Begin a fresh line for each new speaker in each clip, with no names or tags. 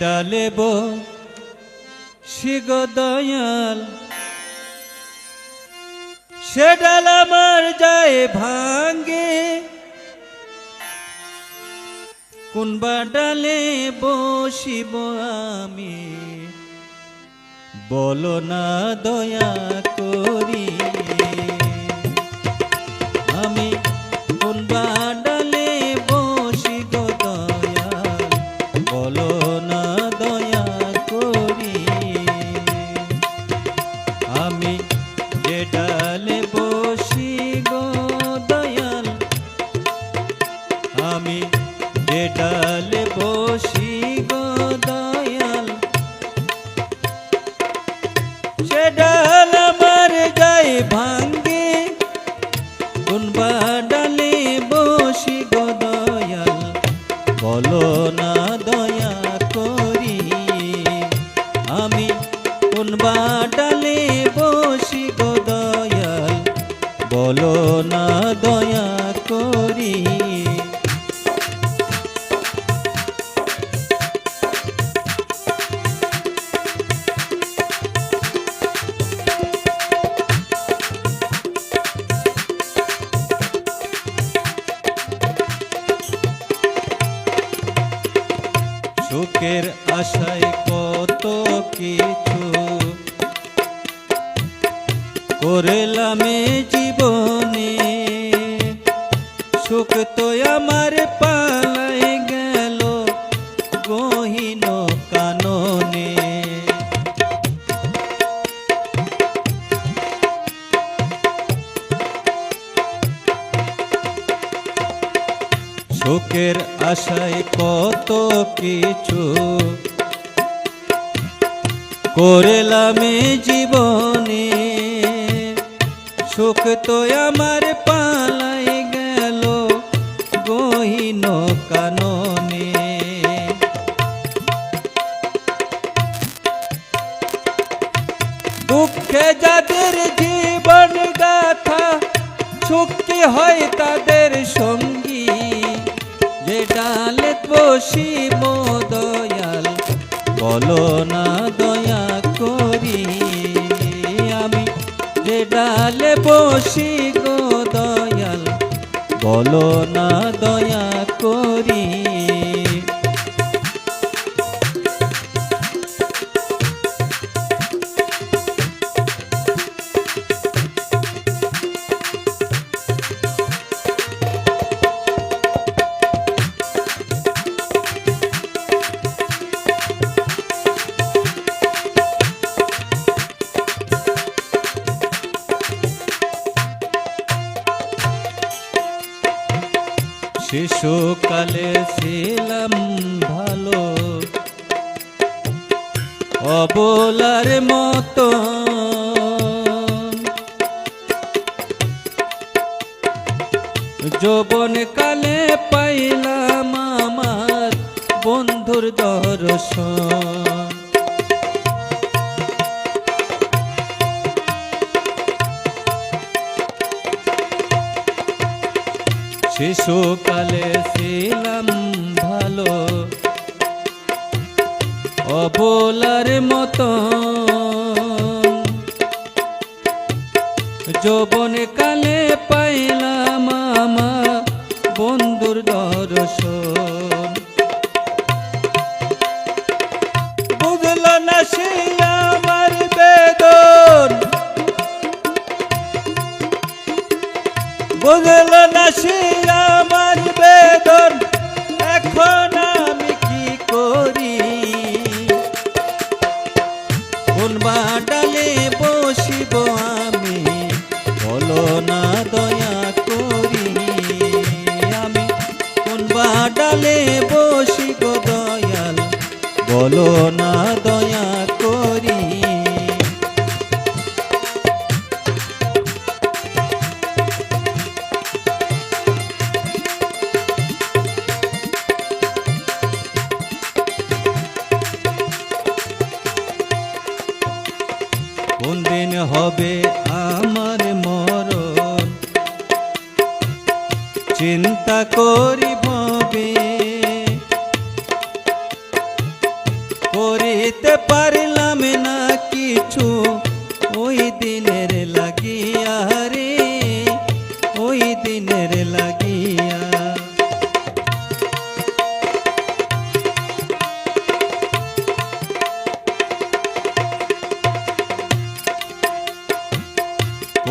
ডালেব শিগ দয়াল। সে ডাল আমার যায় ভাঙ্গে, কোনবা ডালে বসিব আমি? বলো না দয়া করি। আমি ডালে বসি গো দয়াল। সে আমার গায়ে ভাঙ্গে কোনবা ডালে বসি গো বলো না দয়া করি আমি কোনবা ডালে বসি গো বলো না দয়া করি সুখের আশায় কত কিছু। করলাম জীবনে সুখ তো আমার পালাই সুখের আশায় কত কিছু করলামে জীবনে। সুখ তো আমার পালাই গেল গহীন কাননে। দুঃখে যাদের জীবন গাথা, সুখী হয় তাদের সঙ্গী। ডালে বসি দয়াল। বলো না দয়া করি আমি। যে ডালে বসি গো দয়াল। বলো না দয়া করি শিশুকালে ছিলাম ভালো। অবলার মতো। যৌবন কালে পাইলাম আমার বন্ধুর দর্শন। শিশুকালে ছিলাম ভালো। অবলার মতো যৌবন কালে পাইলাম আমার বন্ধুর দর্শন। বুঝল না সে হবে আমার মরণ। চিন্তা করি ভবে করিতে পারলাম না কিছু।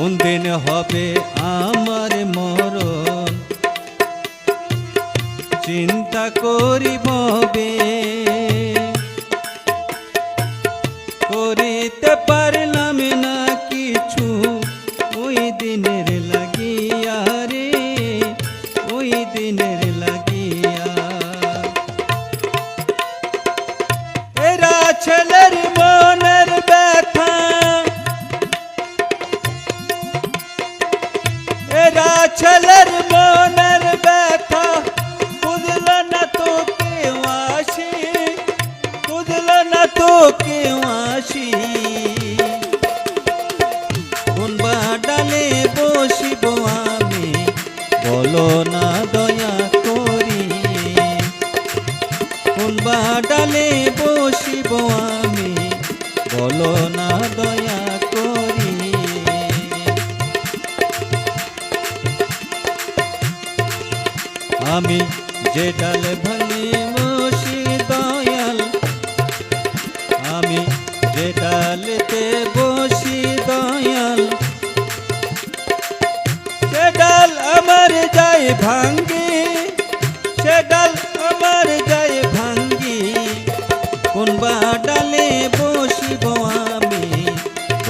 কোন দিন হবে আমার মরণ? চিন্তা করিব করিতে পারলাম বলো না দয়া করি। কোনবা ডালে বসিব আমি? বলো না দয়া করি। আমি যে ডালে ভাঙি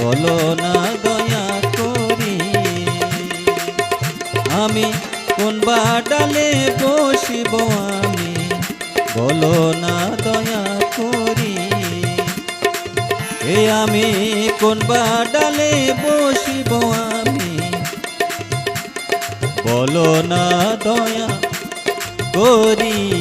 বলো না দয়া করি। আমি কোন বা ডালে বসিব আমি? বলো না দয়া করি। এ আমি কোন বা ডালে বসিব আমি? বলো না দয়া করি।